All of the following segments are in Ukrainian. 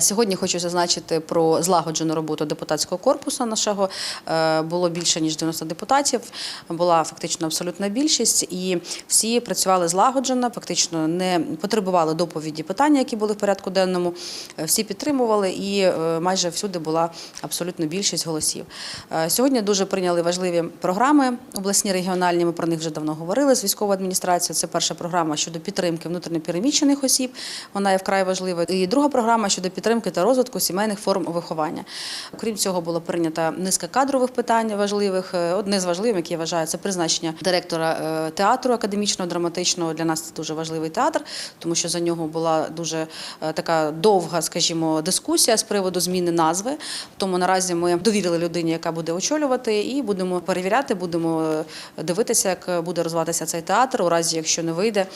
Сьогодні хочу зазначити про злагоджену роботу депутатського корпусу нашого. Е, Було більше ніж 90 депутатів. Була фактично абсолютна більшість, і всі працювали злагоджено, фактично не потребували доповіді питання, які були в порядку денному. Е, Всі підтримували, і е, майже всюди була абсолютно більшість голосів. Сьогодні дуже прийняли важливі програми обласні регіональні. Ми про них вже давно говорили з військовою адміністрацією. Це перша програма щодо підтримки внутрішньопереміщених осіб. Вона є вкрай важлива. І друга програма щодо підтримки та розвитку сімейних форм виховання. Окрім цього, було прийнято низка кадрових питань важливих. Е, Одне з важливих, яке я вважаю, це призначення директора е, театру академічного драматичного. Для нас це дуже важливий театр, тому що за нього була дуже е, така довга, скажімо, дискусія з приводу зміни назви. Тому наразі ми довірили людині, яка буде очолювати, і будемо перевіряти, будемо дивитися, як буде розвиватися цей театр. У разі, якщо не вийде,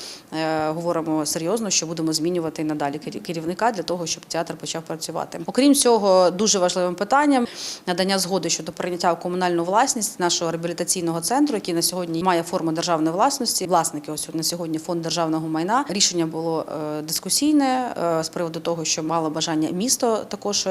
говоримо серйозно, що будемо змінювати і надалі керівника для того, щоб театр почав працювати. Окрім цього, дуже важливим питанням надання згоди щодо прийняття в комунальну власність нашого реабілітаційного центру, який на сьогодні має форму державної власності. Власники ось на сьогодні фонд державного майна. Рішення було е, дискусійне е, з приводу того, що мало бажання місто також.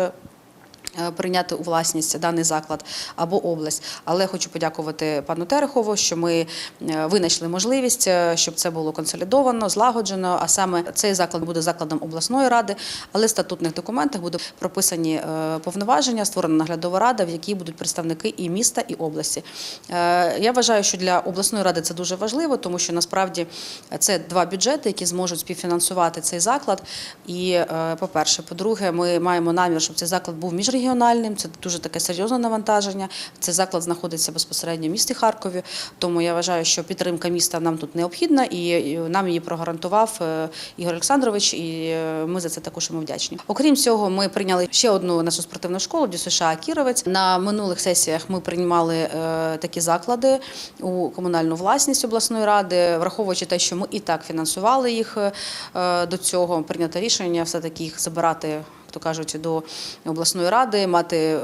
Е, Прийняти у власність даний заклад або область, але хочу подякувати пану Терехову, що ми е, винайшли можливість, е, щоб це було консолідовано, злагоджено. А саме цей заклад буде закладом обласної ради, але в статутних документах будуть прописані повноваження, створена наглядова рада, в якій будуть представники і міста, і області. Я вважаю, що для обласної ради це дуже важливо, тому що насправді це два бюджети, які зможуть співфінансувати цей заклад. І, е, по-перше, по-друге, ми маємо намір, щоб цей заклад був міжрегіональним. Це дуже таке серйозне навантаження. Цей заклад знаходиться безпосередньо в місті Харкові. Тому я вважаю, що підтримка міста нам тут необхідна, і нам її прогарантував е, Ігор Олександрович, і е, ми за це також йому вдячні. Окрім цього, ми прийняли ще одну нашу спортивну школу ДЮСШ Кіровець. На минулих сесіях ми приймали е, такі заклади у комунальну власність обласної ради, враховуючи те, що ми і так фінансували їх до цього, прийнято рішення все таки їх забирати. То кажуть, до обласної ради мати е,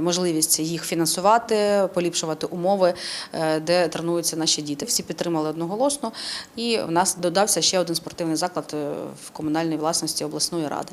можливість їх фінансувати, поліпшувати умови, е, де тренуються наші діти. Всі підтримали одноголосно, і в нас додався ще один спортивний заклад е, в комунальній власності обласної ради.